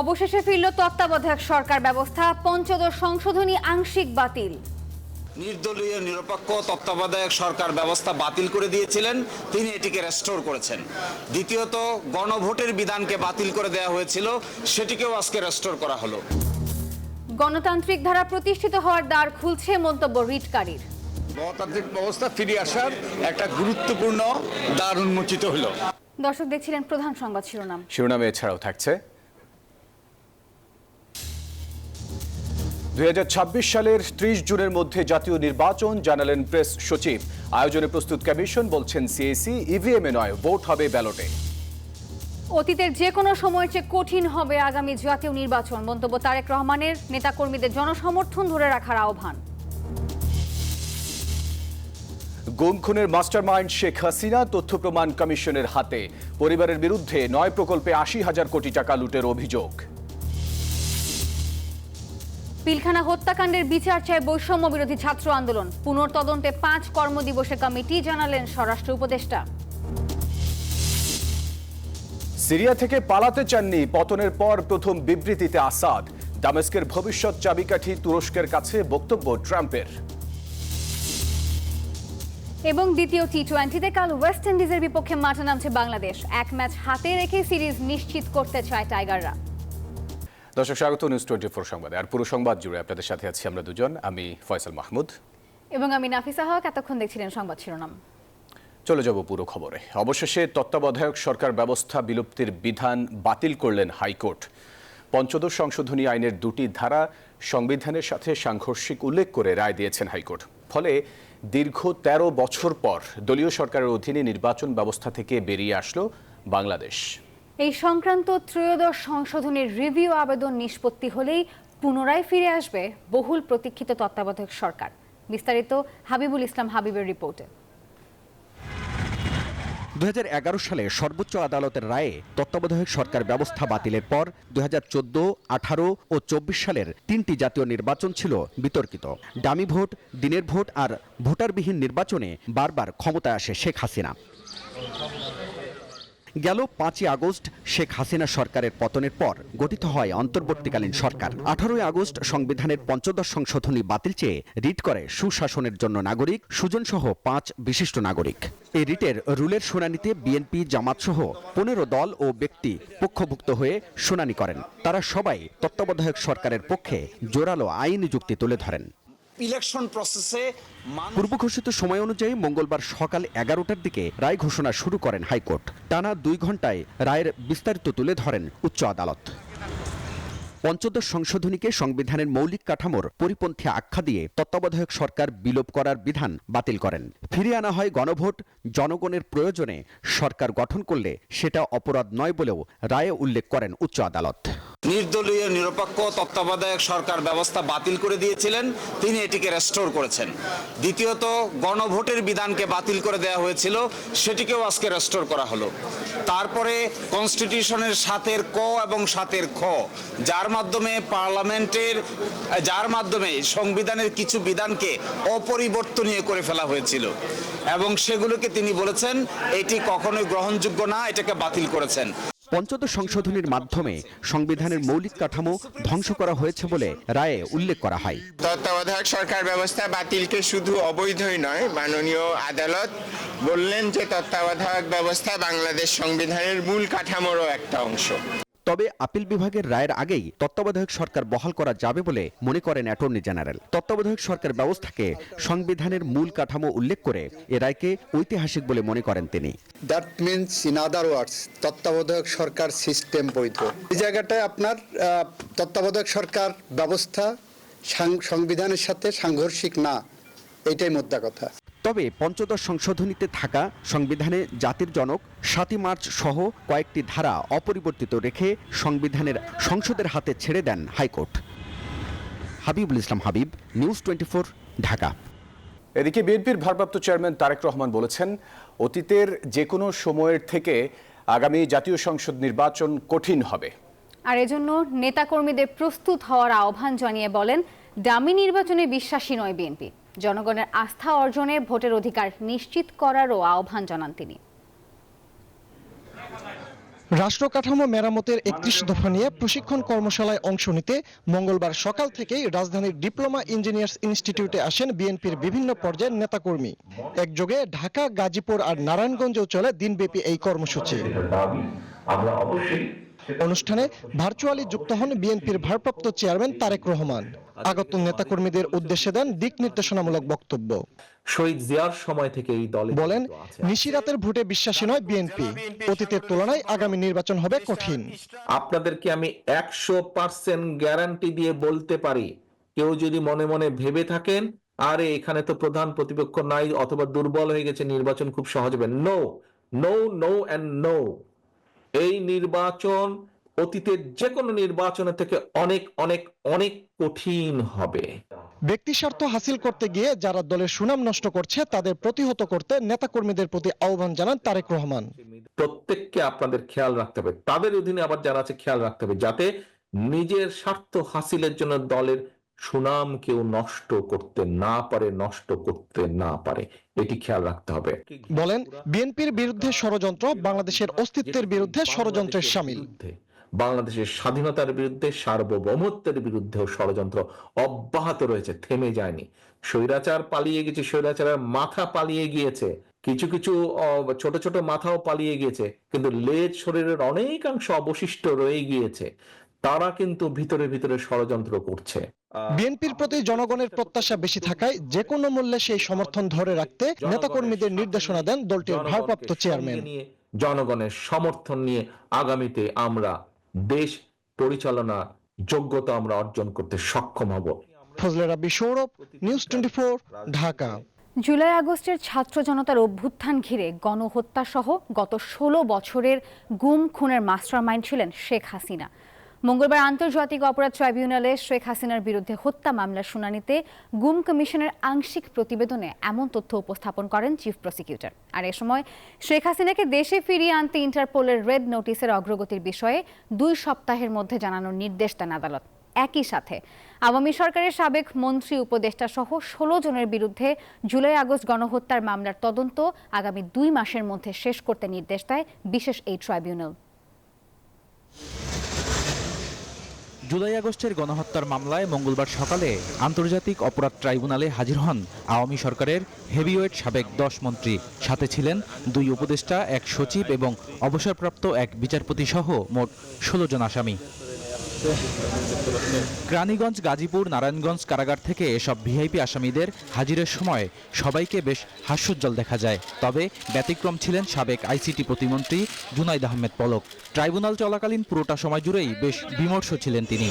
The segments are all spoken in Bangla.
অবশেষে ফিরল তত্ত্বাবধায়ক সরকার ব্যবস্থা পঞ্চদশ সংশোধনী আংশিক বাতিল। নির্দলীয় নিরপেক্ষ তত্ত্বাবধায়ক সরকার ব্যবস্থা বাতিল করে দিয়েছিলেন তিনি এটিকে রেস্টোর করেছেন। দ্বিতীয়ত গণভোটের বিধানকে বাতিল করে দেওয়া হয়েছিল সেটিকেও আজকে রেস্টোর করা হলো। গণতান্ত্রিক ধারা প্রতিষ্ঠিত হওয়ার দ্বার খুলছে মন্তব্য রিটকারীর। গণতান্ত্রিক ব্যবস্থা ফিরে আসার একটা গুরুত্বপূর্ণ দ্বার উন্মোচিত হলো। দর্শক দেখছিলেন প্রধান সংবাদ শিরোনাম। শিরোনামে এছাড়াও থাকছে দু হাজার ছাব্বিশ সালের ত্রিশ জুনের মধ্যে জাতীয় নির্বাচন জানালেন প্রেস সচিব। আয়োজনে প্রস্তুত কমিশন বলছেন সিএসি ইভিএমে নয় ভোট হবে ব্যালটে। অতীতের যে কোনো সময়ের চেয়ে কঠিন হবে আগামী জাতীয় নির্বাচন মন্তব্য তারেক রহমানের। নেতাকর্মীদের জনসমর্থন ধরে রাখার আহ্বান। গুম খুনের মাস্টারমাইন্ড শেখ হাসিনা তথ্য প্রমাণ কমিশনের হাতে। পরিবারের বিরুদ্ধে নয় প্রকল্পে আশি হাজার কোটি টাকা লুটের অভিযোগ। পিলখানা হত্যাকাণ্ডের বিচার চায় বৈষম্য বিরোধী ছাত্র আন্দোলন। পুনর্তদন্তে পাঁচ কর্মদিবসে কমিটি জানালেন স্বরাষ্ট্র উপদেষ্টা। সিরিয়া থেকে পালাতে চাননি পতনের পর প্রথম বিবৃতিতে আসাদ। দামেস্কের ভবিষ্যৎ চাবিকাঠি তুরস্কের কাছে বক্তব্য ট্রাম্পের। এবং দ্বিতীয় টি টোয়েন্টিতে কাল ওয়েস্ট ইন্ডিজের বিপক্ষে মাঠে নামছে বাংলাদেশ। এক ম্যাচ হাতে রেখে সিরিজ নিশ্চিত করতে চায় টাইগাররা। দর্শক স্বাগত নিউজ টোয়েন্টি ফোর সংবাদে। আর পুরো সংবাদ জুড়ে আপনাদের সাথে আছি আমরা দুজন। আমি ফয়সাল মাহমুদ। এবং আমি নাফিসা হক। এতক্ষণ দেখছিলেন সংবাদ শিরোনাম। চলে যাব পুরো খবরে। অবশেষে তত্ত্বাবধায়ক সরকার ব্যবস্থা বিলুপ্তির বিধান বাতিল করলেন হাইকোর্ট। পঞ্চদশ সংশোধনী আইনের দুটি ধারা সংবিধানের সাথে সাংঘর্ষিক উল্লেখ করে রায় দিয়েছেন হাইকোর্ট। ফলে দীর্ঘ ১৩ বছর পর দলীয় সরকারের অধীনে নির্বাচন ব্যবস্থা থেকে বেরিয়ে আসলো বাংলাদেশ। এই সংক্রান্ত ত্রয়োদশ সংশোধনের রিভিউ আবেদন নিষ্পত্তি হলেই পুনরায় ফিরে আসবে বহুল প্রতীক্ষিত তত্ত্বাবধায়ক সরকার। বিস্তারিত হাবিবুল ইসলাম হাবিবের রিপোর্টে। দুই হাজার এগারো সালে সর্বোচ্চ আদালতের রায়ে তত্ত্বাবধায়ক সরকার ব্যবস্থা বাতিলের পর দু হাজার চোদ্দ, আঠারো ও চব্বিশ সালের তিনটি জাতীয় নির্বাচন ছিল বিতর্কিত। ডামি ভোট, দিনের ভোট আর ভোটারবিহীন নির্বাচনে বারবার ক্ষমতায় আসে শেখ হাসিনা। গেল পাঁচই আগস্ট শেখ হাসিনা সরকারের পতনের পর গঠিত হয় অন্তর্বর্তীকালীন সরকার। আঠারোই আগস্ট সংবিধানের পঞ্চদশ সংশোধনী বাতিল চেয়ে রিট করে সুশাসনের জন্য নাগরিক সুজন সহ পাঁচ বিশিষ্ট নাগরিক। এই রিটের রুলের শুনানিতে বিএনপি জামাত সহ পনেরো দল ও ব্যক্তি পক্ষভুক্ত হয়ে শুনানি করেন। তারা সবাই তত্ত্বাবধায়ক সরকারের পক্ষে জোরালো আইনি যুক্তি তুলে ধরেন। ইলেকশন প্রসেসে পূর্ব ঘোষিত সময় অনুযায়ী মঙ্গলবার সকাল এগারোটার দিকে রায় ঘোষণা শুরু করেন হাইকোর্ট। টানা দুই ঘন্টায় রায়ের বিস্তারিত তুলে ধরেন উচ্চ আদালত। পঞ্চদশ সংশোধনীকে সংবিধানের মৌলিক কাঠামোর পরিপন্থী আখ্যা দিয়ে তত্ত্বাবধায়ক সরকার বিলোপ করার বিধান বাতিল করেন। ফিরিয়ে আনা হয় গণভোট, জনগণের প্রয়োজনে সরকার গঠন করলে সেটা অপরাধ নয় বলেও রায়ে উল্লেখ করেন উচ্চ আদালত। নির্দলীয়, নিরপেক্ষ, তত্ত্বাবধায়ক সরকার ব্যবস্থা বাতিল করে দিয়েছিলেন। তিনি এটিকে রেস্টোর করেছেন। দ্বিতীয়ত, গণভোটের বিধানকে বাতিল করে দেওয়া হয়েছিল। সেটিকেও আজকে রেস্টোর করা হলো। তারপরে কনস্টিটিউশনের সাতের ক এবং সাতের খ, যার মাধ্যমে পার্লামেন্টের, যার মাধ্যমে সংবিধানের কিছু বিধানকে অপরিবর্তনীয় করে ফেলা হয়েছিল। এবং সেগুলোকে তিনি বলেছেন, এটি কখনোই গ্রহণযোগ্য না, এটাকে বাতিল করেছেন। পঞ্চদশ সংশোধনীর মাধ্যমে সংবিধানের মৌলিক কাঠামো ধ্বংস করা হয়েছে বলে রায়ে উল্লেখ করা হয়। তত্ত্বাবধায়ক সরকার ব্যবস্থা বাতিলকে শুধু অবৈধই নয়, মাননীয় আদালত বললেন যে তত্ত্বাবধায়ক ব্যবস্থা বাংলাদেশ সংবিধানের মূল কাঠামোরও একটা অংশ। তবে আপিল বিভাগের রায়ের আগেই তত্ত্বাবধায়ক সরকার বহাল করা যাবে বলে মনে করেন অ্যাটর্নি জেনারেল। তত্ত্বাবধায়ক সরকার ব্যবস্থাকে সংবিধানের মূল কাঠামো উল্লেখ করে এ রায়কে ঐতিহাসিক বলে মনে করেন তিনি। That means in other words তত্ত্বাবধায়ক সরকার সিস্টেম বৈধ। এই জায়গাটায় আপনার তত্ত্বাবধায়ক সরকার ব্যবস্থা সংবিধানের সাথে সাংঘর্ষিক না, এটাই মোদ্দা কথা। তবে পঞ্চদশ সংশোধনীতে থাকা সংবিধানে জাতির জনক সাতই মার্চ সহ কয়েকটি ধারা অপরিবর্তিত রেখে সংবিধানের সংসদের হাতে ছেড়ে দেন high court. Habibul Islam Habib news twenty Dhaka. এদিকে বিএনপির ভারপ্রাপ্ত চেয়ারম্যান তারেক রহমান বলেছেন অতীতের যে কোনো সময়ের থেকে আগামী জাতীয় সংসদ নির্বাচন কঠিন হবে। আর এজন্য নেতাকর্মীদের প্রস্তুত হওয়ার আহ্বান জানিয়ে বলেন ডামি নির্বাচনে বিশ্বাসী নয় বিএনপি। জনগণের আস্থা অর্জনে ভোটের অধিকার নিশ্চিত করারও আহ্বান জানান তিনি। রাষ্ট্র কাঠামো মেরামতের একত্রিশ দফা নিয়ে প্রশিক্ষণ কর্মশালায় অংশ নিতে মঙ্গলবার সকাল থেকেই রাজধানীর ডিপ্লোমা ইঞ্জিনিয়ার্স ইনস্টিটিউটে আসেন বিএনপির বিভিন্ন পর্যায়ের নেতাকর্মী। একযোগে ঢাকা গাজীপুর আর নারায়ণগঞ্জেও চলে দিনব্যাপী এই কর্মসূচি। অনুষ্ঠানে ভার্চুয়ালি যুক্ত হন বিএনপির ভারপ্রাপ্ত চেয়ারম্যান তারেক রহমান। আগত নেতাকর্মীদের উদ্দেশ্যে দেন দিক নির্দেশনামূলক বক্তব্য। শহীদ জিয়ার সময় থেকে এই দলে বলেন। নিশিরাতের ভোটে বিশ্বাসী নয় বিএনপি। অতীতের তুলনায় আগামী নির্বাচন হবে কঠিন। আপনাদেরকে আমি একশো পার্সেন্ট গ্যারান্টি দিয়ে বলতে পারি কেউ যদি মনে মনে ভেবে থাকেন আরে এখানে তো প্রধান প্রতিপক্ষ নাই অথবা দুর্বল হয়ে গেছে নির্বাচন খুব সহজ হবে। No no no and no এই নির্বাচন অতীতের যে কোনো নির্বাচনের থেকে অনেক অনেক অনেক কঠিন হবে। ব্যক্তি স্বার্থ হাসিল করতে গিয়ে যারা দলের সুনাম নষ্ট করছে তাদের প্রতিহত করতে নেতাকর্মীদের প্রতি আহ্বান জানান তারেক রহমান। প্রত্যেককে আপনাদের খেয়াল রাখতে হবে। তাদের অধীনে আবার যারা আছে খেয়াল রাখতে হবে যাতে নিজের স্বার্থ হাসিলের জন্য দলের সুনাম কেউ নষ্ট করতে না পারে নষ্ট করতে না পারে। এটি খেয়াল রাখতে হবে। বলেন বিএনপির বিরুদ্ধে ষড়যন্ত্র বাংলাদেশের অস্তিত্বের বিরুদ্ধে ষড়যন্ত্রের সামিল। বাংলাদেশের স্বাধীনতার বিরুদ্ধে সার্বভৌমত্বের বিরুদ্ধেও ষড়যন্ত্র অব্যাহত রয়েছে থেমে যায়নি। স্বৈরাচার পালিয়ে গেছে স্বৈরাচারের মাথা পালিয়ে গিয়েছে। কিছু কিছু ছোট ছোট মাথাও পালিয়ে গিয়েছে কিন্তু লেজ শরীরের অনেকাংশ অবশিষ্ট রয়ে গিয়েছে। তারা কিন্তু ভিতরে ভিতরে ষড়যন্ত্র করছে। বিএনপির প্রতি জনগণের প্রত্যাশা বেশি থাকায় যে কোনো মূল্যে সেই সমর্থন ধরে রাখতে নেতাকর্মীদের নির্দেশনা দেন দলটির ভারপ্রাপ্ত চেয়ারম্যান। জনগণের সমর্থন নিয়ে আগামীতে আমরা দেশ পরিচালনা যোগ্যতা আমরা অর্জন করতে সক্ষম হব। Fazle Rabbi Sourav news twenty Dhaka. July আগস্টের ছাত্র জনতার অভ্যুত্থান ঘিরে গণহত্যা সহ গত ষোলো বছরের গুম খুনের মাস্টারমাইন্ড ছিলেন শেখ হাসিনা। মঙ্গলবার আন্তর্জাতিক অপরাধ ট্রাইব্যুনালে শেখ হাসিনার বিরুদ্ধে হত্যা মামলার শুনানিতে গুম কমিশনের আংশিক প্রতিবেদনে এমন তথ্য উপস্থাপন করেন চিফ প্রসিকিউটর। আর এ সময় শেখ হাসিনাকে দেশে ফিরিয়ে আনতে ইন্টারপোলের রেড নোটিসের অগ্রগতির বিষয়ে দুই সপ্তাহের মধ্যে জানানোর নির্দেশ দেন আদালত। একই সাথে আওয়ামী সরকারের সাবেক মন্ত্রী, উপদেষ্টা সহ ষোলো জনের বিরুদ্ধে জুলাই আগস্ট গণহত্যার মামলার তদন্ত আগামী দুই মাসের মধ্যে শেষ করতে নির্দেশ দেয় বিশেষ এই ট্রাইব্যুনাল। জুলাই আগস্টের গণহত্যার মামলায় মঙ্গলবার সকালে আন্তর্জাতিক অপরাধ ট্রাইব্যুনালে হাজির হন আওয়ামী সরকারের হেভিওয়েট সাবেক দশ মন্ত্রী। সাথে ছিলেন দুই উপদেষ্টা, এক সচিব এবং অবসরপ্রাপ্ত এক বিচারপতি সহ মোট ষোলো জন আসামি। রানীগঞ্জ গাজীপুর, নারায়ণগঞ্জ কারাগার থেকে এসব ভিআইপি আসামিদের হাজিরের সময় সবাইকে বেশ হাস্যোজ্জ্বল দেখা যায়। তবে ব্যতিক্রম ছিলেন সাবেক আইসিটি প্রতিমন্ত্রী জুনাইদ আহমেদ পলক। ট্রাইব্যুনাল চলাকালীন পুরোটা সময় জুড়েই বেশ বিমর্ষ ছিলেন তিনি।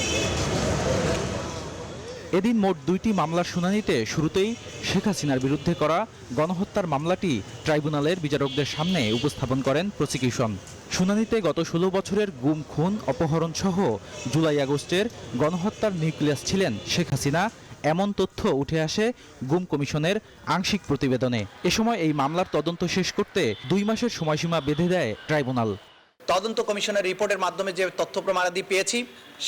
এদিন মোট দুইটি মামলার শুনানিতে শুরুতেই শেখ হাসিনার বিরুদ্ধে করা গণহত্যার মামলাটি ট্রাইব্যুনালের বিচারকদের সামনে উপস্থাপন করেন প্রসিকিউশন। শুনানিতে গত ষোলো বছরের গুম, খুন, অপহরণ সহ জুলাই আগস্টের গণহত্যার নিউক্লিয়াস ছিলেন শেখ হাসিনা। এমন তথ্য উঠে আসে গুম কমিশনের আংশিক প্রতিবেদনে। এ সময় এই মামলার তদন্ত শেষ করতে দুই মাসের সময়সীমা বেঁধে দেয় ট্রাইব্যুনাল। তদন্ত কমিশনের রিপোর্টের মাধ্যমে যে তথ্য প্রমাণাদি পেয়েছি,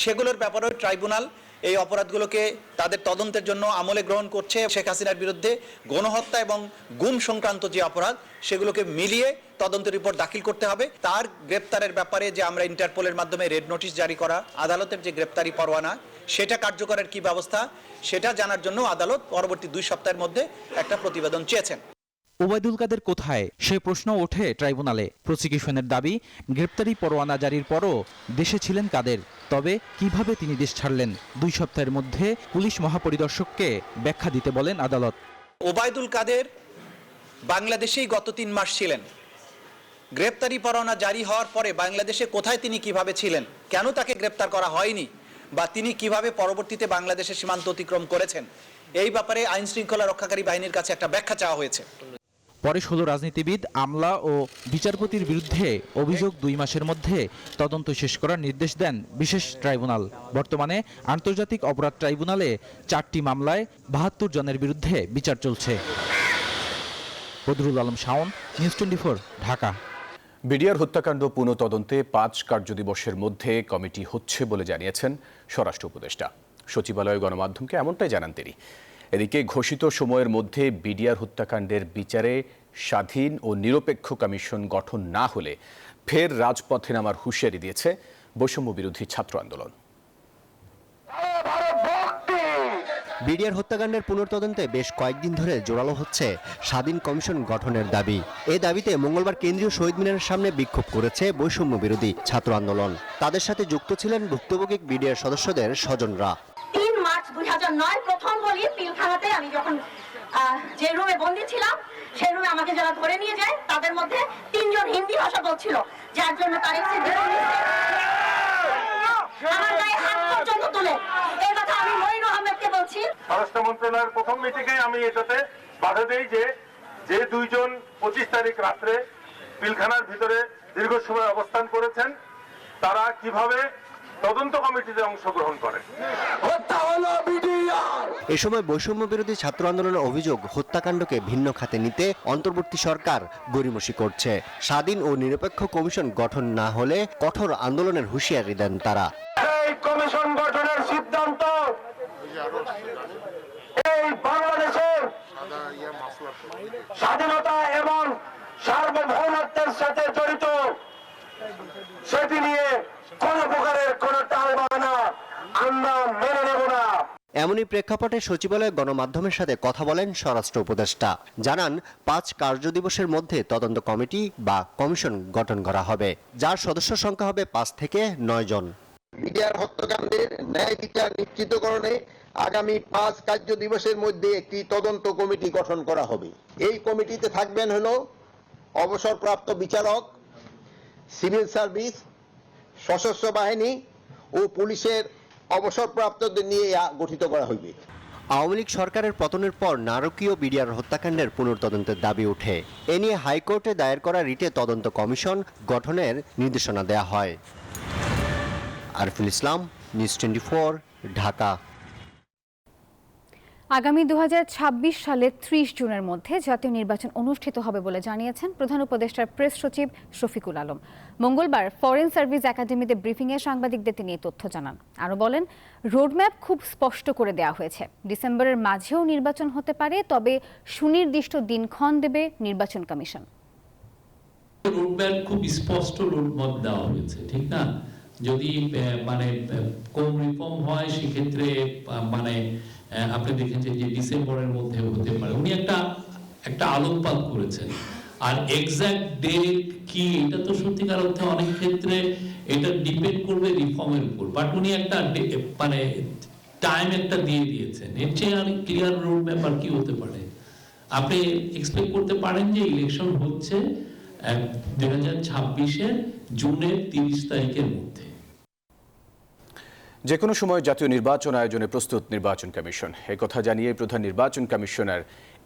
সেগুলোর ব্যাপারেও ট্রাইব্যুনাল এই অপরাধগুলোকে তাদের তদন্তের জন্য আমলে গ্রহণ করছে শেখ হাসিনার বিরুদ্ধে গণহত্যা এবং গুম সংক্রান্ত যে অপরাধ, সেগুলোকে মিলিয়ে তদন্ত রিপোর্ট দাখিল করতে হবে। তার গ্রেপ্তারের ব্যাপারে যে আমরা ইন্টারপোলের মাধ্যমে রেড নোটিশ জারি করা, আদালতের যে গ্রেপ্তারি পরোয়ানা, সেটা কার্যকরের কি ব্যবস্থা, সেটা জানার জন্য আদালত পরবর্তী দুই সপ্তাহের মধ্যে একটা প্রতিবেদন চেয়েছেন। ওবায়দুল কাদের কোথায়? সে প্রশ্ন ওঠে ট্রাইব্যুনালে। প্রসিকিউশনের দাবি, গ্রেপ্তারি পরোয়ানা জারির পরও দেশে ছিলেন কাদের। তবে কীভাবে তিনি দেশ ছাড়লেন? দুই সপ্তাহের মধ্যে পুলিশ মহাপরিদর্শককে ব্যাখ্যা দিতে বলেন আদালত। ওবায়দুল কাদের বাংলাদেশেই গত তিন মাস ছিলেন। গ্রেপ্তারি পরোয়ানা জারি হওয়ার পরে বাংলাদেশে কোথায় তিনি কীভাবে ছিলেন? কেন তাকে গ্রেপ্তার করা হয়নি? বা তিনি কীভাবে পরবর্তীতে বাংলাদেশের সীমান্ত অতিক্রম করেছেন? এই ব্যাপারে আইন শৃঙ্খলা রক্ষাকারী বাহিনীর কাছে একটা ব্যাখ্যা চাওয়া হয়েছে। পরে ষোলো রাজনীতিবিদ, আমলা ও বিচারপতির বিরুদ্ধে অভিযোগ দুই মাসের মধ্যে তদন্ত শেষ করার নির্দেশ দেন বিশেষ ট্রাইব্যুনাল। বর্তমানে আন্তর্জাতিক অপরাধ ট্রাইব্যুনালে চারটি মামলায় বাহাত্তর জনের বিরুদ্ধে বিচার চলছে। Badrul Alam Shaon, news twenty Dhaka. BDR হত্যাকাণ্ড পুনঃ তদন্তে পাঁচ কার্যদিবসের মধ্যে কমিটি হচ্ছে বলে জানিয়েছেন স্বরাষ্ট্র উপদেষ্টা। সচিবালয় গণমাধ্যমকে এমনটাই জানান তিনি। এদিকে ঘোষিত সময়ের মধ্যে বিডিআর হত্যাকাণ্ডের বিচারে স্বাধীন ও নিরপেক্ষ কমিশন গঠন না হলে ফের রাজপথে নামার হুঁশিয়ারি দিয়েছে বৈষম্য বিরোধী ছাত্র আন্দোলন। বিডিআর হত্যাকাণ্ডের পুনর্তদন্তে বেশ কয়েকদিন ধরে জোরালো হচ্ছে স্বাধীন কমিশন গঠনের দাবি। এই দাবিতে মঙ্গলবার কেন্দ্রীয় শহীদ মিনারের সামনে বিক্ষোভ করেছে বৈষম্য বিরোধী ছাত্র আন্দোলন। তাদের সাথে যুক্ত ছিলেন ভুক্তভোগী বিডিআর সদস্যদের স্বজনরা। দুই হাজার নয় প্রথম বলি পিলখানাতে আমি যখন যে রুমে বন্দি ছিলাম, সেই রুমে আমাকে যারা ধরে নিয়ে যায়, তাদের মধ্যে তিনজন হিন্দি ভাষা বলছিল, যার জন্য কথা বলছি। মন্ত্রণালয়ের প্রথম আমি যে যে দুইজন পঁচিশ তারিখ রাত্রে পিলখানার ভিতরে দীর্ঘ সময় অবস্থান করেছেন, তারা কীভাবে তদন্ত কমিটিতে অংশগ্রহণ করে। এ সময় বৈষম্য বিরোধী ছাত্র আন্দোলনের অভিযোগ হত্যাকাণ্ডকে ভিন্ন খাতে নিতে অন্তর্বর্তী সরকার গরিমসি করছে। স্বাধীন ও নিরপেক্ষ কমিশন গঠন না হলে কঠোর আন্দোলনের হুঁশিয়ারি দেন তারা। এই কমিশন গঠনের সিদ্ধান্ত এই বাংলাদেশের স্বাধীনতা এবং সার্বভৌমত্বের সাথে জড়িত। সেটি নিয়ে কোন প্রকারের কোন টাল আমরা মেনে নেব না। এমনই প্রেক্ষাপটে সচিবালয়ে গণমাধ্যমের সাথে কথা বলেন স্বরাষ্ট্র উপদেষ্টা। জানান পাঁচ কার্যদিবসের মধ্যে তদন্ত কমিটি বা কমিশন গঠন করা হবে যার সদস্য সংখ্যা হবে পাঁচ থেকে নয় জন। বিডিআর হত্যাকাণ্ডের ন্যায় বিচার নিশ্চিতকরণে আগামী পাঁচ কার্য দিবসের মধ্যে একটি তদন্ত কমিটি গঠন করা হবে। এই কমিটিতে থাকবেন হলো অবসরপ্রাপ্ত বিচারক সিভিল সার্ভিস সশস্ত্র বাহিনী ও পুলিশের অবসরপ্রাপ্তদের নিয়ে গঠিত করা হইবে। আওয়ামী লীগ সরকারের পতনের পর নারকীয় বিডিআর হত্যাকাণ্ডের পুনর্তদন্তের দাবি ওঠে। এ নিয়ে হাইকোর্টে দায়ের করা রিটে তদন্ত কমিশন গঠনের নির্দেশনা দেয়া হয়। Arful Islam, news twenty Dhaka. আগামী দু সালের ত্রিশ জুনের মধ্যে জাতীয় নির্বাচন অনুষ্ঠিত হবে বলে জানিয়েছেন প্রধান উপদেষ্টার প্রেস সচিব শফিকুল আলম। মঙ্গলবার ফরেন সার্ভিস একাডেমিতে ব্রিফিংয়ে সাংবাদিকদের তিনি তথ্য জানান। আরও বলেন, রোডম্যাপ খুব স্পষ্ট করে দেওয়া হয়েছে। ডিসেম্বরের মাঝেও নির্বাচন হতে পারে, তবে সুনির্দিষ্ট দিনক্ষণ দেবে নির্বাচন কমিশন। রোডম্যাপ খুব স্পষ্ট রোডম্যাপ দেওয়া হয়েছে, ঠিক না? যদি মানে কম রিফর্ম হয়, সেক্ষেত্রে মানে আপনি দেখেছেন যে ডিসেম্বরের মধ্যে হতে পারে। উনি একটা একটা আলোকপাত করেছেন। আর এক্সাক্ট ডেট কি, এটা তো সত্যিকার অর্থে অনেক ক্ষেত্রে এটা ডিপেন্ড করবে রিফর্মের উপর। বাট উনি একটা মানে টাইম একটা দিয়ে দিয়েছেন। এর চেয়ে আর ক্লিয়ার রোড ম্যাপ আর কি হতে পারে? আপনি এক্সপেক্ট করতে পারেন যে ইলেকশন হচ্ছে দুই হাজার ছাব্বিশের জুনের তিরিশ তারিখের মধ্যে। যে কোনো সময় জাতীয় নির্বাচন আয়োজনে প্রস্তুত নির্বাচন কমিশন। এই কথা জানিয়ে প্রধান নির্বাচন commissioner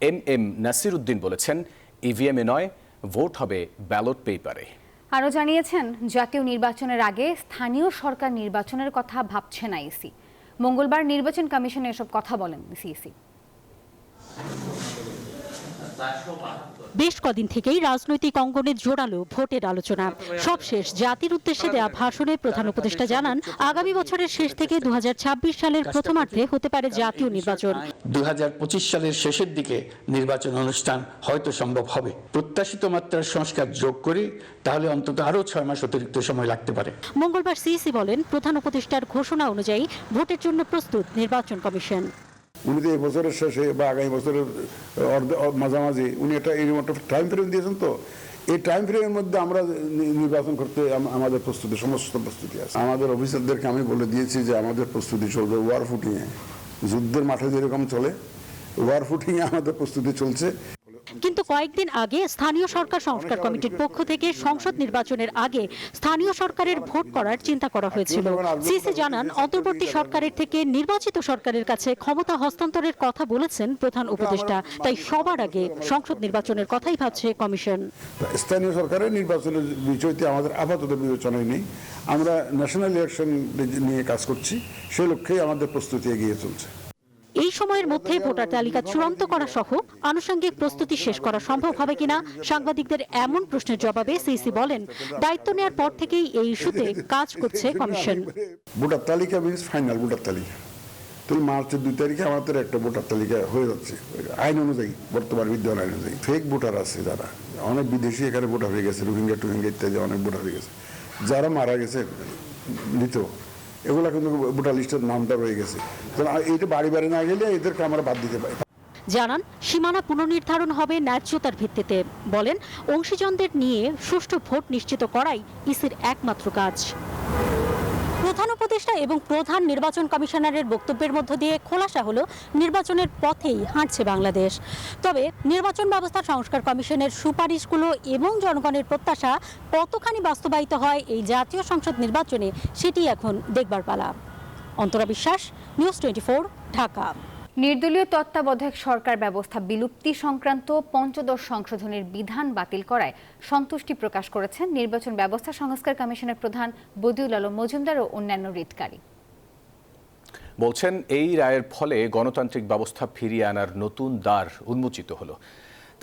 M M Nasir Uddin বলেছেন ইভিএমে নয় ভোট হবে ব্যালট পেপারে। আরও জানিয়েছেন জাতীয় নির্বাচনের আগে স্থানীয় সরকার নির্বাচনের কথা ভাবছে না ইসি মঙ্গলবার নির্বাচন কমিশনে এসব কথা বলেন সিইসি বেশ কদিন থেকেই রাজনৈতিক অঙ্গনে জোরালো ভোটের আলোচনা। সবশেষ জাতির উদ্দেশ্যে দেয়া ভাষণে প্রধান উপদেষ্টা জানান আগামী বছরের শেষ থেকে দু হাজার ছাব্বিশ সালের প্রথমার্ধে হতে পারে জাতীয় নির্বাচন। দু হাজার পঁচিশ সালের শেষের দিকে নির্বাচন অনুষ্ঠান হয়তো সম্ভব হবে। প্রত্যাশিত মাত্রার সংস্কার যোগ করি তাহলে অন্তত আরও ছয় মাস অতিরিক্ত সময় লাগতে পারে। মঙ্গলবার সিইসি বলেন প্রধান উপদেষ্টার ঘোষণা অনুযায়ী ভোটের জন্য প্রস্তুত নির্বাচন কমিশন। উনি তো এই বছরের শেষে বা আগামী বছরের অর্ধ- মাঝামাঝি, উনি একটা একটা টাইম ফ্রেম দিয়েছেন তো। এই টাইম ফ্রেমের মধ্যে আমরা নির্বাচন করতে আমাদের প্রস্তুতি, সমস্ত প্রস্তুতি আছে। আমাদের অফিসারদেরকে আমি বলে দিয়েছি যে আমাদের প্রস্তুতি চলবে ওয়ার ফুটিংয়ে যুদ্ধের মাঠে যেরকম চলে ওয়ার ফুটিংয়ে আমাদের প্রস্তুতি চলছে। কিন্তু কয়েকদিন আগে স্থানীয় সরকার সংস্কার কমিটির পক্ষ থেকে সংসদ নির্বাচনের আগে স্থানীয় সরকারের ভোট করার চিন্তা করা হয়েছিল। সিসি জানান, অন্তর্বর্তী সরকারের থেকে নির্বাচিত সরকারের কাছে ক্ষমতা হস্তান্তরের কথা বলেছেন প্রধান উপদেষ্টা। তাই সবার আগে সংসদ নির্বাচনের কথাই ভাবছে কমিশন। স্থানীয় সরকারের নির্বাচনের বিষয়টি আমাদের আপাতত বিবেচনায় নেই। আমরা ন্যাশনাল ইলেকশন নিয়ে কাজ করছি, সেই লক্ষ্যেই আমাদের প্রস্তুতি এগিয়ে চলছে। এই সময়ের মধ্যে ভোটার তালিকা চূড়ান্ত করা সহ আনুষঙ্গিক প্রস্তুতি শেষ করা সম্ভব হবে কিনা সাংবাদিকদের এমন প্রশ্নের জবাবে সিসি বলেন। দায়িত্ব নেওয়ার পর থেকেই এই ইস্যুতে কাজ করছে কমিশন। ভোটার তালিকা মিনস ফাইনাল ভোটার তালিকা। তাহলে মার্চের দুই তারিখে আমাদের একটা ভোটার তালিকা হয়ে যাচ্ছে। আইন অনুযায়ী, বর্তমান বিদ্যমান আইন অনুযায়ী। ফেক ভোটার আছে যারা। অনেক বিদেশি এখানে ভোটার হয়ে গেছে। রোহিঙ্গা টুহিঙ্গা ইত্যাদি অনেক ভোটার হয়ে গেছে। যারা মারা গেছে, মৃত। এগুলা কিন্তু ভোটার লিস্টের নামটা রয়ে গেছে। তো এইটা বাড়ি বাড়ি না গেলে এদেরকে আমরা বাদ দিতে পারি। জানান, সীমানা পুনর্নির্ধারণ হবে ন্যায্যতার ভিত্তিতে। বলেন, অংশীজনদের নিয়ে সুষ্ঠু ভোট নিশ্চিত করাই ইসির একমাত্র কাজ। প্রধান উপদেষ্টা এবং প্রধান নির্বাচন কমিশনারের বক্তব্যের মধ্য দিয়ে খোলাসা হলো নির্বাচনের পথেই হাঁটছে বাংলাদেশ। তবে নির্বাচন ব্যবস্থা সংস্কার কমিশনের সুপারিশগুলো এবং জনগণের প্রত্যাশা কতখানি বাস্তবায়িত হয় এই জাতীয় সংসদ নির্বাচনে, সেটি এখন দেখবার পালা। অন্তরা বিশ্বাস, নিউজ টোয়েন্টি ঢাকা। নির্দলীয় তত্ত্বাবধায়ক সরকার ব্যবস্থা বিলুপ্তি সংক্রান্ত পঞ্চদশ সংশোধনের বিধান বাতিল করায় সন্তুষ্টি প্রকাশ করেছেন নির্বাচন ব্যবস্থা সংস্কার কমিশনের প্রধান বদিউল আলম মজুমদার ও অন্যান্য রিটকারী। বলছেন, এই রায়ের ফলে গণতান্ত্রিক ব্যবস্থা ফিরিয়ে আনার নতুন দ্বার উন্মোচিত হলো।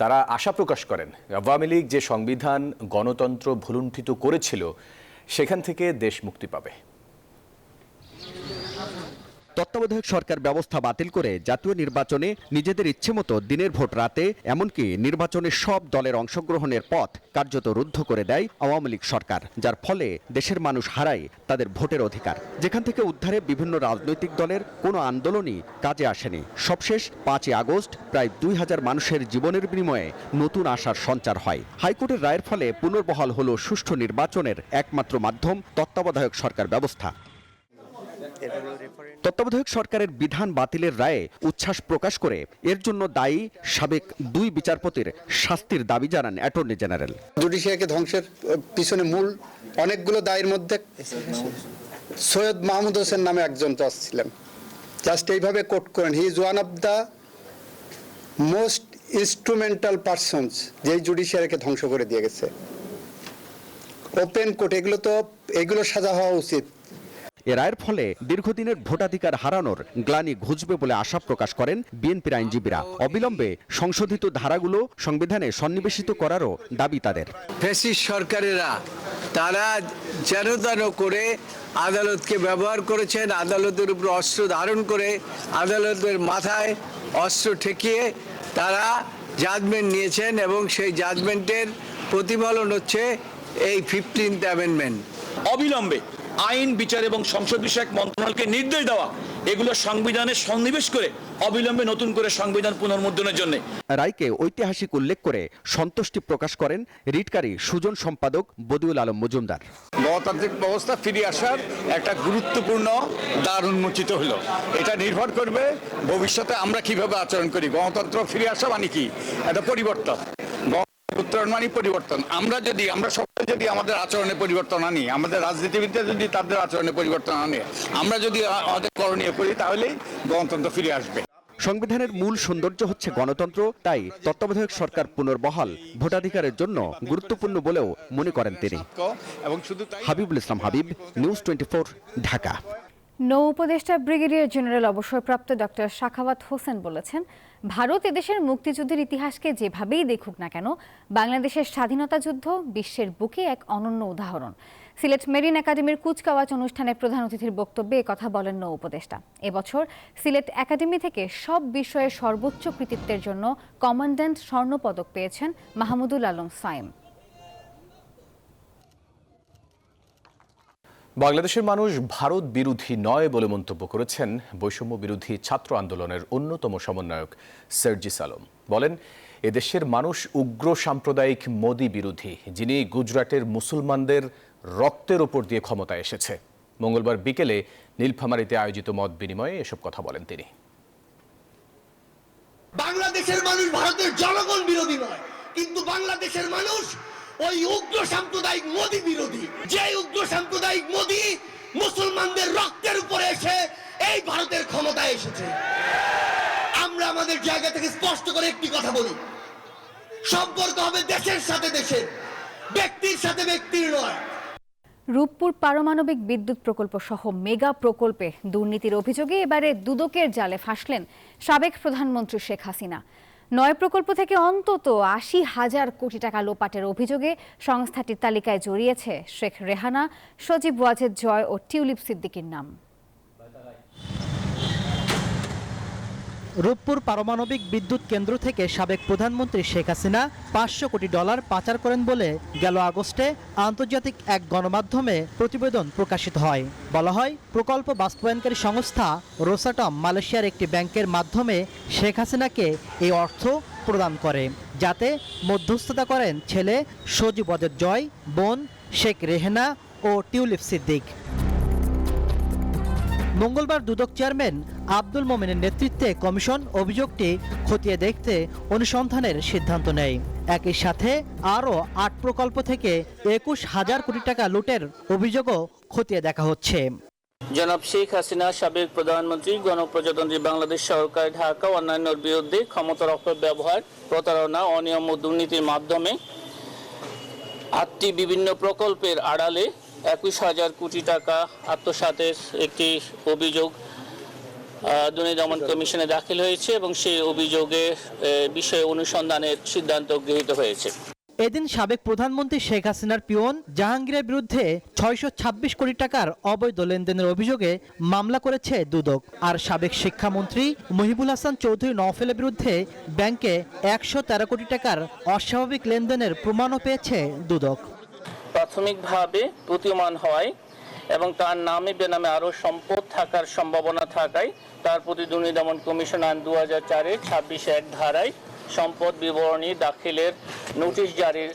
তারা আশা প্রকাশ করেন, আওয়ামী লীগ যে সংবিধান গণতন্ত্র ভুলুণ্ঠিত করেছিল, সেখান থেকে দেশ মুক্তি পাবে। তত্ত্বাবধায়ক সরকার ব্যবস্থা বাতিল করে জাতীয় নির্বাচনে নিজেদের ইচ্ছেমতো দিনের ভোট রাতে, এমনকি নির্বাচনে সব দলের অংশগ্রহণের পথ কার্যত রুদ্ধ করে দেয় আওয়ামী লীগ সরকার, যার ফলে দেশের মানুষ হারায় তাদের ভোটের অধিকার। যেখান থেকে উদ্ধারে বিভিন্ন রাজনৈতিক দলের কোনো আন্দোলনই কাজে আসেনি। সবশেষ পাঁচই আগস্ট প্রায় দুই হাজার মানুষের জীবনের বিনিময়ে নতুন আশার সঞ্চার হয়। হাইকোর্টের রায়ের ফলে পুনর্বহাল হল সুষ্ঠু নির্বাচনের একমাত্র মাধ্যম তত্ত্বাবধায়ক সরকার ব্যবস্থা। তত্ত্বাবধায়ক সরকারের বিধান বাতিলের রায়ে উচ্ছ্বাস প্রকাশ করে এর জন্য দায়ী সাবেক দুই বিচারপতির শাস্তির দাবি জানান অ্যাটর্নি জেনারেল। জুডিশিয়াকে ধ্বংসের পিছনে মূল অনেকগুলো দায়ের মধ্যে সৈয়দ মাহমুদ হোসেন নামে একজন জজ ছিলেন। জাস্ট এইভাবে কোট করেন he is one of the most instrumental persons যেই জুডিশিয়ারিকে ধ্বংস করে দিয়ে গেছে। ওপেন কোর্ট এগুলো তো, এগুলো সাজা হওয়া উচিত। এ রায়ের ফলে দীর্ঘদিনের ভোটাধিকার হারানোর গ্লানি ঘুচবে বলে আশা প্রকাশ করেন বিএনপির আইনজীবীরা। অবিলম্বে সংশোধিত ধারাগুলো সংবিধানে সন্নিবেশিত করারও দাবি তাদের। সরকারেরা তারা যেন তেন করে আদালতকে ব্যবহার করেছেন আদালতের উপর অস্ত্র ধারণ করে আদালতের মাথায় অস্ত্র ঠেকিয়ে তারা জাজমেন্ট নিয়েছেন এবং সেই জাজমেন্টের প্রতিফলন হচ্ছে এই ফিফটিন্থ অ্যামেন্ডমেন্ট অবিলম্বে আইন বিচার এবং সংসদ বিষয়ক মন্ত্রণালয়কে নির্দেশ দেওয়া এগুলো সংবিধানে সন্নিবেশ করে অবিলম্বে নতুন করে সংবিধান পুনর্মুদ্রণের জন্য। রায়কে ঐতিহাসিক উল্লেখ করে সন্তুষ্টি প্রকাশ করেন রিটকারী সুজন সম্পাদক বদিউল আলম মজুমদার। গণতান্ত্রিক ব্যবস্থা ফিরে আসার একটা গুরুত্বপূর্ণ দ্বার উন্মোচিত হলো। এটা নির্ভর করবে ভবিষ্যতে আমরা কীভাবে আচরণ করি। গণতন্ত্র ফিরে আসা মানে কি? একটা পরিবর্তন। উত্তরণ মানে পরিবর্তন। আমরা যদি আমরা সবাই যদি আমাদের আচরণে পরিবর্তন আনি আমাদের রাজনীতিবিদরা যদি তাদের আচরণে পরিবর্তন আনে আমরা যদি আমাদের করণীয় করি তাহলেই গণতন্ত্র ফিরে আসবে। সংবিধানের মূল সৌন্দর্য হচ্ছে গণতন্ত্র তাই তত্ত্বাবধায়ক সরকার পুনর্বহাল ভোটাধিকারের জন্য গুরুত্বপূর্ণ বলেও মনে করেন তিনি। এবং শুধু তাই হাবিবুল ইসলাম হাবিব নিউজ টোয়েন্টি ঢাকা। নৌ উপদেষ্টা ব্রিগেডিয়ার জেনারেল অবসরপ্রাপ্ত ডক্টর শাখাওয়াত হোসেন বলেছেন ভারত এদেশের মুক্তিযুদ্ধের ইতিহাসকে যেভাবেই দেখুক না কেন, বাংলাদেশের স্বাধীনতা যুদ্ধ বিশ্বের বুকে এক অনন্য উদাহরণ। সিলেট মেরিন একাডেমির কুচকাওয়াজ অনুষ্ঠানে প্রধান অতিথির বক্তব্যে কথা বলেন নৌ উপদেষ্টা। এবছর সিলেট একাডেমি থেকে সব বিষয়ে সর্বোচ্চ কৃতিত্বের জন্য কমান্ড্যান্ট স্বর্ণপদক পেয়েছেন মাহমুদুল আলম সাইম। বাংলাদেশের মানুষ ভারত বিরোধী নয় বলে মন্তব্য করেছেন বৈষম্য বিরোধী ছাত্র আন্দোলনের অন্যতম সমন্বয়ক সার্জিস আলম বলেন, এদেশের মানুষ উগ্র সাম্প্রদায়িক মোদী বিরোধী, যিনি গুজরাটের মুসলমানদের রক্তের ওপর দিয়ে ক্ষমতায় এসেছে। মঙ্গলবার বিকেলে নীলফামারীতে আয়োজিত মত বিনিময়ে এসব কথা বলেন তিনি। বাংলাদেশের মানুষ ভারতের জনগণ বিরোধী নয়, কিন্তু বাংলাদেশের মানুষ ওই উগ্র সাম্প্রদায়িক মোদী বিরোধী যে উগ্র সাম্প্রদায়িক মোদী মুসলমানদের রক্তের উপরে এসে এই ভারতের ক্ষমতায় এসেছে। আমরা আমাদের জায়গা থেকে স্পষ্ট করে একটি কথা বলি। সম্পর্ক হবে দেশের সাথে দেশের, ব্যক্তির সাথে ব্যক্তির নয়। রূপপুর পারমাণবিক বিদ্যুৎ প্রকল্প সহ মেগা প্রকল্পে দুর্নীতির অভিযোগে এবারে দুদকের জালে ফাঁসলেন সাবেক প্রধানমন্ত্রী শেখ হাসিনা। নয় প্রকল্প থেকে অন্তত আশি হাজার কোটি টাকা লোপাটের অভিযোগে সংস্থাটির তালিকায় জড়িয়েছে শেখ রেহানা, সজীব ওয়াজেদ জয় ও টিউলিপ সিদ্দিকির নাম। রূপপুর পারমাণবিক বিদ্যুৎ কেন্দ্র থেকে সাবেক প্রধানমন্ত্রী শেখ হাসিনা পাঁচশো কোটি ডলার পাচার করেন বলে গেল আগস্টে আন্তর্জাতিক এক গণমাধ্যমে প্রতিবেদন প্রকাশিত হয়। বলা হয়, প্রকল্প বাস্তবায়নকারী সংস্থা রোসাটম মালয়েশিয়ার একটি ব্যাংকের মাধ্যমে শেখ হাসিনাকে এই অর্থ প্রদান করে, যাতে মধ্যস্থতা করেন ছেলে সজীব জয়, বোন শেখ রেহেনা ও টিউলিপ সিদ্দিক। মঙ্গলবার দুদক চেয়ারম্যান আব্দুল মোমেনের নেতৃত্বে কমিশন অভিযোগটি খতিয়ে দেখতে অনুসন্ধানের সিদ্ধান্ত নেয়। একই সাথে আরও আট প্রকল্প থেকে একুশ হাজার কোটি টাকা লুটের অভিযোগও খতিয়ে দেখা হচ্ছে। জনাব শেখ হাসিনা, সাবেক প্রধানমন্ত্রী, গণপ্রজাতন্ত্রী বাংলাদেশ সরকার, ঢাকা অন্যান্যর বিরুদ্ধে ক্ষমতার অপব্যবহার প্রতারণা, অনিয়ম ও দুর্নীতির মাধ্যমে আটটি বিভিন্ন প্রকল্পের আড়ালে একুশ হাজার কোটি টাকা আত্মসাতের একটি অভিযোগ দুর্নীতি দমন কমিশনে দাখিল হয়েছে এবং সেই অভিযোগে বিষয়ে অনুসন্ধানের সিদ্ধান্ত গৃহীত হয়েছে। এদিন সাবেক প্রধানমন্ত্রী শেখ হাসিনার পিয়ন জাহাঙ্গীরের বিরুদ্ধে ছয়শো ছাব্বিশ কোটি টাকার অবৈধ লেনদেনের অভিযোগে মামলা করেছে দুদক। আর সাবেক শিক্ষামন্ত্রী মহিবুল হাসান চৌধুরী নওফেলের বিরুদ্ধে ব্যাংকে একশো তেরো কোটি টাকার অস্বাভাবিক লেনদেনের প্রমাণও পেয়েছে দুদক। প্রাথমিকভাবে প্রতীয়মান হওয়ায় এবং তার নামে বেনামে আরও সম্পদ থাকার সম্ভাবনা থাকায় তার প্রতি দুর্নীতি দমন কমিশন আইন দু হাজার চারের ছাব্বিশ এক ধারায় সম্পদ বিবরণী দাখিলের নোটিশ জারির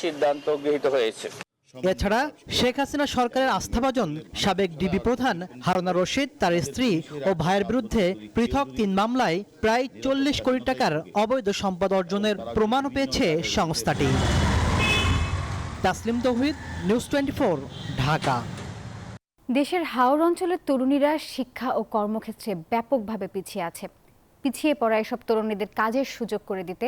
সিদ্ধান্ত গৃহীত হয়েছে। এছাড়া শেখ হাসিনা সরকারের আস্থাভাজন সাবেক ডিবি প্রধান হারুনা রশিদ, তার স্ত্রী ও ভাইয়ের বিরুদ্ধে পৃথক তিন মামলায় প্রায় চল্লিশ কোটি টাকার অবৈধ সম্পদ অর্জনের প্রমাণও পেয়েছে সংস্থাটি। Taslim Tauhid, news twenty Dhaka. দেশের হাওর অঞ্চলের তরুণীরা শিক্ষা ও কর্মক্ষেত্রে ব্যাপকভাবে পিছিয়ে আছে। পিছিয়ে পড়া এসব তরুণীদের কাজের সুযোগ করে দিতে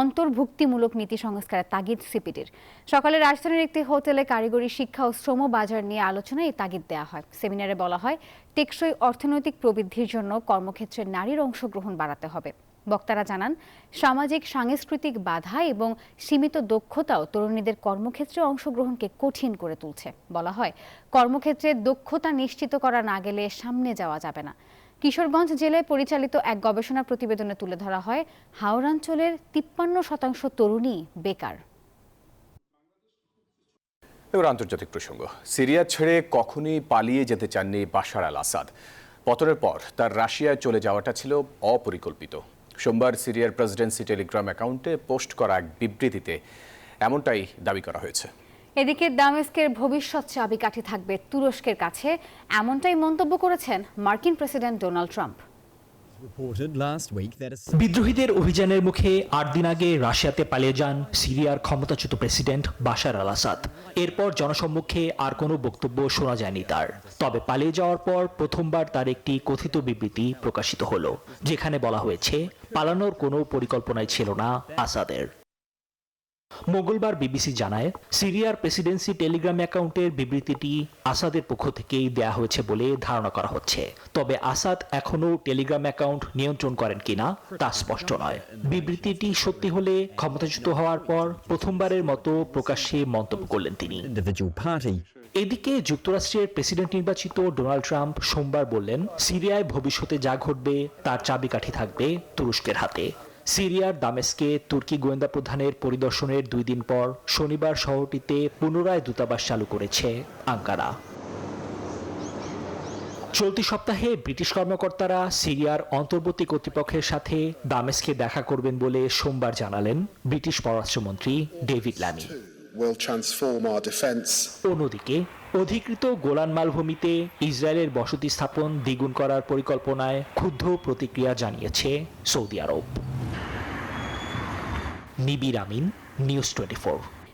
অন্তর্ভুক্তিমূলক নীতি সংস্কারের তাগিদ সিপিডির। সকালে রাজধানীর একটি হোটেলে কারিগরি শিক্ষা ও শ্রম বাজার নিয়ে আলোচনায় এই তাগিদ দেওয়া হয়। সেমিনারে বলা হয়, টেকসই অর্থনৈতিক প্রবৃদ্ধির জন্য কর্মক্ষেত্রে নারীর অংশগ্রহণ বাড়াতে হবে। বক্তারা জানান, সামাজিক, সাংস্কৃতিক বাধা এবং সীমিত দক্ষতাও তরুণীদের কর্মক্ষেত্রে অংশগ্রহণকে কঠিন করে তুলছে। বলা হয়, কর্মক্ষেত্রে দক্ষতা নিশ্চিত করা না গেলে সামনে যাওয়া যাবে না। কিশোরগঞ্জ জেলায় পরিচালিত এক গবেষণা প্রতিবেদনে তুলে ধরা হয় হাওড়াঞ্চলের তিপ্পান্ন শতাংশ তরুণী বেকার। এবার আন্তর্জাতিক প্রসঙ্গ। সিরিয়া ছেড়ে কখনই পালিয়ে যেতে চাননি বাশার আল আসাদ। পতনের পর তার রাশিয়ায় চলে যাওয়াটা ছিল অপরিকল্পিত। সোমবার সিরিয়ার প্রেসিডেন্সি টেলিগ্রাম অ্যাকাউন্টে পোস্ট করা এক বিবৃতিতে এমনটাই দাবি করা হয়েছে। এদিকে দামেস্কের ভবিষ্যৎ চাবিকাঠি থাকবে তুরস্কের কাছে, এমনটাই মন্তব্য করেছেন মার্কিন প্রেসিডেন্ট ডোনাল্ড ট্রাম্প। বিদ্রোহীদের অভিযানের মুখে আট দিন আগে রাশিয়াতে পালিয়ে যান সিরিয়ার ক্ষমতাচ্যুত প্রেসিডেন্ট বাশার আল আসাদ। এরপর জনসম্মুখে আর কোনো বক্তব্য শোনা যায়নি তার। তবে পালিয়ে যাওয়ার পর প্রথমবার তার একটি কথিত বিবৃতি প্রকাশিত হলো, যেখানে বলা হয়েছে, পালানোর কোনো পরিকল্পনাই ছিল না আসাদের। মঙ্গলবার বিবিসি জানায় সিরিয়ার প্রেসিডেন্সি টেলিগ্রাম অ্যাকাউন্টের বিবৃতিটি আসাদের পক্ষ থেকেই দেয়া হয়েছে বলে ধারণা করা হচ্ছে। তবে আসাদ এখনও টেলিগ্রাম অ্যাকাউন্ট নিয়ন্ত্রণ করেন কিনা তা স্পষ্ট নয়। বিবৃতিটি সত্যি হলে ক্ষমতাচ্যুত হওয়ার পর প্রথমবারের মতো প্রকাশ্যে মন্তব্য করলেন তিনি। এদিকে যুক্তরাষ্ট্রের প্রেসিডেন্ট নির্বাচিত ডোনাল্ড ট্রাম্প সোমবার বললেন সিরিয়ায় ভবিষ্যতে যা ঘটবে তার চাবিকাঠি থাকবে তুরস্কের হাতে। সিরিয়ার দামেস্কে তুর্কি গোয়েন্দা প্রধানের পরিদর্শনের দুই দিন পর শনিবার শহরটিতে পুনরায় দূতাবাস চালু করেছে আঙ্কারা। চলতি সপ্তাহে ব্রিটিশ কর্মকর্তারা সিরিয়ার অন্তর্বর্তী কর্তৃপক্ষের সাথে দামেস্কে দেখা করবেন বলে সোমবার জানালেন ব্রিটিশ পররাষ্ট্রমন্ত্রী ডেভিড ল্যামি। অন্যদিকে অধিকৃত গোলান মালভূমিতে ইসরায়েলের বসতি স্থাপন দ্বিগুণ করার পরিকল্পনায় ক্ষুব্ধ প্রতিক্রিয়া জানিয়েছে সৌদি আরব। নিবির আমিন, নিউজ টোয়েন্টি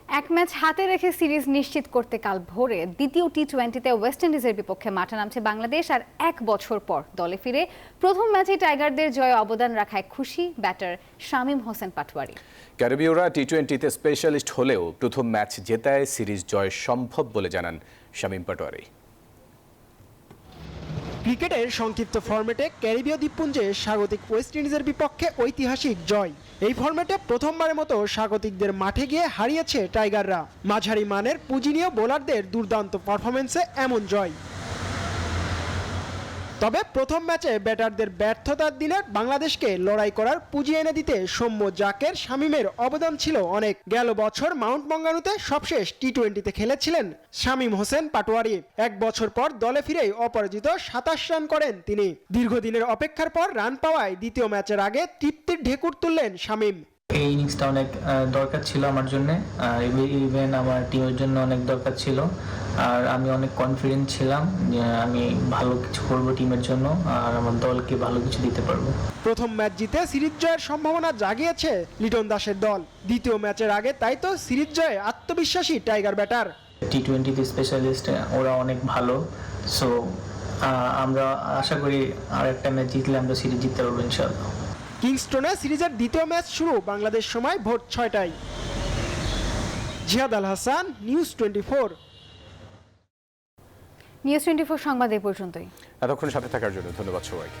এক ম্যাচ হাতে রেখে সিরিজ নিশ্চিত করতে কাল ভোরে দ্বিতীয় টি টোয়েন্টিতে ওয়েস্ট ইন্ডিজের বিপক্ষে মাঠে নামছে বাংলাদেশ আর এক বছর পর দলে ফিরে প্রথম ম্যাচে টাইগারদের জয়ে অবদান রাখায় খুশি ব্যাটার শামীম হোসেন পাটওয়ারি ক্যারিবীয়রা টি টোয়েন্টিতে স্পেশালিস্ট হলেও প্রথম ম্যাচ জেতায় সিরিজ জয় সম্ভব বলে জানান শামীম পাটোয়ারি। ক্রিকেটের সংক্ষিপ্ত ফরম্যাটে ক্যারিবীয় দ্বীপপুঞ্জে স্বাগতিক ওয়েস্ট ইন্ডিজের বিপক্ষে ঐতিহাসিক জয়। এই ফরম্যাটে প্রথমবারের মতো স্বাগতিকদের মাঠে গিয়ে হারিয়েছে টাইগাররা। মাঝারি মানের পুজিনীয় বোলারদের দুর্দান্ত পারফরমেন্সে এমন জয়। তবে প্রথম ম্যাচে ব্যাটারদের ব্যর্থতার দিনে বাংলাদেশকে লড়াই করার পুঁজি এনে দিতে সৌম্য জাকের শামীমের অবদান ছিল অনেক। গেল বছর মাউন্ট মঙ্গানুতে সবশেষ টি টোয়েন্টিতে খেলেছিলেন শামীম হোসেন পাটোয়ারি। এক বছর পর দলে ফিরেই অপরাজিত সাতাশ রান করেন তিনি। দীর্ঘদিনের অপেক্ষার পর রান পাওয়ায় দ্বিতীয় ম্যাচের আগে তৃপ্তির ঢেকুর তুললেন শামীম। এই ইনিংসটা অনেক দরকার ছিল আমার জন্য। আর ইভেন আমার টিমের জন্য অনেক দরকার ছিল। আর আমি অনেক কনফিডেন্ট ছিলাম যে আমি ভালো কিছু করব টিমের জন্য আর আমার দলকে ভালো কিছু দিতে পারব। প্রথম ম্যাচ জিতে সিরিজ জয়ের সম্ভাবনা জাগিয়েছে লিটন দাসের দল। দ্বিতীয় ম্যাচের আগে তাই তো সিরিজ জয়ে আত্মবিশ্বাসী টাইগার ব্যাটার। টি টোয়েন্টিতে স্পেশালিস্ট ওরা অনেক ভালো। সো আমরা আশা করি আর একটা ম্যাচ জিতলে আমরা সিরিজ জিততে পারব ইনশাল্লাহ কিংস্টনে সিরিজের দ্বিতীয় ম্যাচ শুরু বাংলাদেশ সময় ভোর ছয়টায়। Jihad Al Hasan news twenty four. News twenty four সংবাদ এই পর্যন্তই। এতক্ষণ সাথে থাকার জন্য ধন্যবাদ সবাইকে।